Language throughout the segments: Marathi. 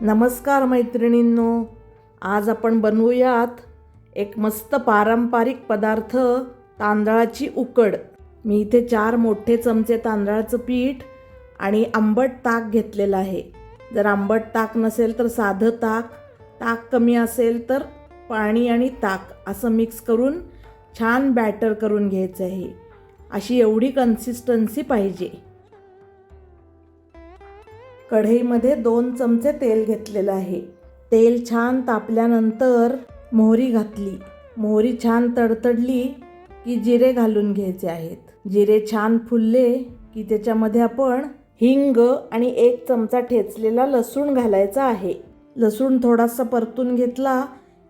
नमस्कार मैत्रिणींनो आज आपण बनवूयात एक मस्त पारंपरिक पदार्थ तांदळाची उकड. मी इथे चार मोठे चमचे तांदळाचं पीठ आणि आंबट ताक घेतलेलं आहे. जर आंबट ताक नसेल तर साधं ताक ताक कमी असेल तर पाणी आणि ताक असं मिक्स करून छान बॅटर करून घ्यायचं आहे. अशी एवढी कन्सिस्टन्सी पाहिजे. कढईमध्ये दोन चमचे तेल घेतलेलं आहे. तेल छान तापल्यानंतर मोहरी घातली. मोहरी छान तडतडली की जिरे घालून घ्यायचे आहेत. जिरे छान फुलले की त्याच्यामध्ये आपण हिंग आणि एक चमचा ठेचलेला लसूण घालायचा आहे. लसूण थोडासा परतून घेतला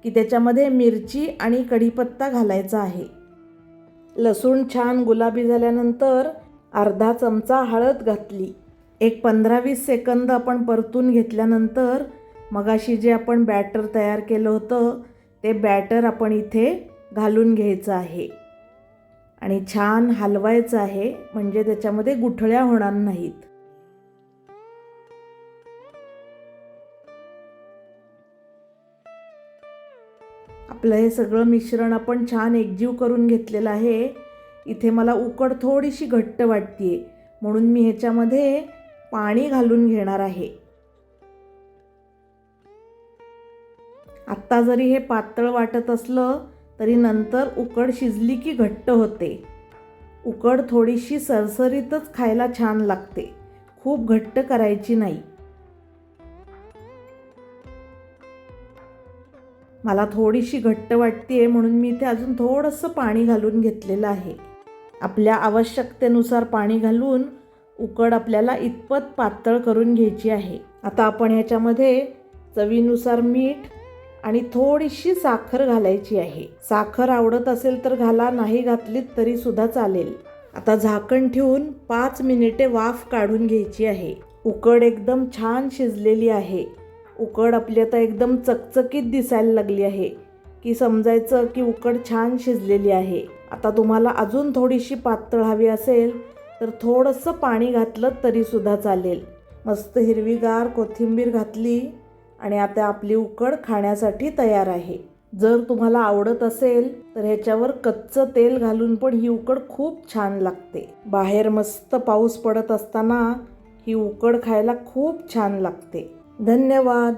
की त्याच्यामध्ये मिरची आणि कढीपत्ता घालायचा आहे. लसूण छान गुलाबी झाल्यानंतर अर्धा चमचा हळद घातली. एक पंधरा वीस सेकंद आपण परतून घेतल्यानंतर मगाशी जे आपण बॅटर तयार केलं होतं ते बॅटर आपण इथे घालून घ्यायचं आहे. आणि छान हलवायचं आहे म्हणजे त्याच्यामध्ये गुठळ्या होणार नाहीत. आपलं हे सगळं मिश्रण आपण छान एकजीव करून घेतलेलं आहे. इथे मला उकड थोडीशी घट्ट वाटते म्हणून मी ह्याच्यामध्ये पाणी घालून घेणार आहे. आत्ता जरी हे पातळ वाटत असलं तरी नंतर उकड शिजली की घट्ट होते. उकड थोडीशी सरसरीतच खायला छान लागते. खूप घट्ट करायची नाही. मला थोडीशी घट्ट वाटते म्हणून मी इथे अजून थोडंसं पाणी घालून घेतलेलं आहे. आपल्या आवश्यकतेनुसार पाणी घालून उकड आपल्याला इतपत पातळ करून घ्यायची आहे. आता आपण ह्याच्यामध्ये चवीनुसार मीठ आणि थोडीशी साखर घालायची आहे. साखर आवडत असेल तर घाला नाही घातलीत तरी सुद्धा चालेल. आता झाकण ठेवून पाच मिनिटे वाफ काढून घ्यायची आहे. उकड एकदम छान शिजलेली आहे. उकड आपली आता एकदम चकचकीत दिसायला लागली आहे. की समजायचं की उकड छान शिजलेली आहे. आता तुम्हाला अजून थोडीशी पातळ हवी असेल तर थोडंसं पाणी घातलं तरीसुद्धा चालेल. मस्त हिरवीगार कोथिंबीर घातली आणि आता आपली उकड खाण्यासाठी तयार आहे. जर तुम्हाला आवडत असेल तर ह्याच्यावर कच्चं तेल घालून पण ही उकड खूप छान लागते. बाहेर मस्त पाऊस पडत असताना ही उकड खायला खूप छान लागते. धन्यवाद!